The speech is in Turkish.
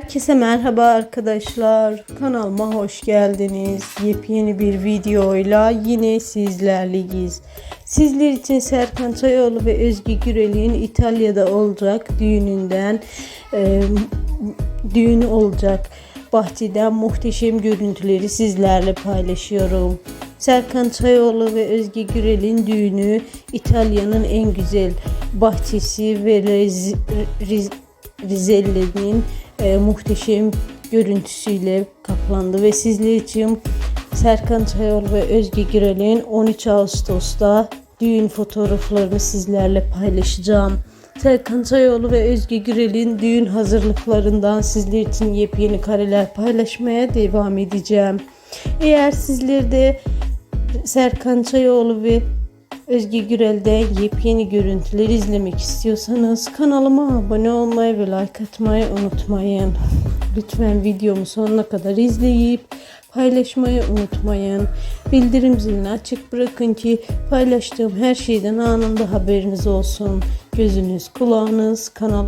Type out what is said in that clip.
Herkese merhaba arkadaşlar. Kanalıma hoş geldiniz. Yepyeni bir videoyla yine sizlerleyiz. Sizler için Serkan Çayoğlu ve Özge Gürel'in İtalya'da olacak düğününden e, düğünü olacak. Bahçeden muhteşem görüntüleri sizlerle paylaşıyorum. Serkan Çayoğlu ve Özge Gürel'in düğünü İtalya'nın en güzel bahçesi ve rez, riz, Rizelli'nin e, muhteşem görüntüsüyle kaplandı ve sizler için Serkan Çayoğlu ve Özge Gürel'in 13 Ağustos'ta düğün fotoğraflarını sizlerle paylaşacağım. Serkan Çayoğlu ve Özge Gürel'in düğün hazırlıklarından sizler için yepyeni kareler paylaşmaya devam edeceğim. Eğer sizler de Serkan Çayoğlu ve Özge Gürel'de yepyeni görüntüler izlemek istiyorsanız kanalıma abone olmayı ve like atmayı unutmayın. Lütfen videomu sonuna kadar izleyip paylaşmayı unutmayın. Bildirim zilini açık bırakın ki paylaştığım her şeyden anında haberiniz olsun. Gözünüz, kulağınız kanal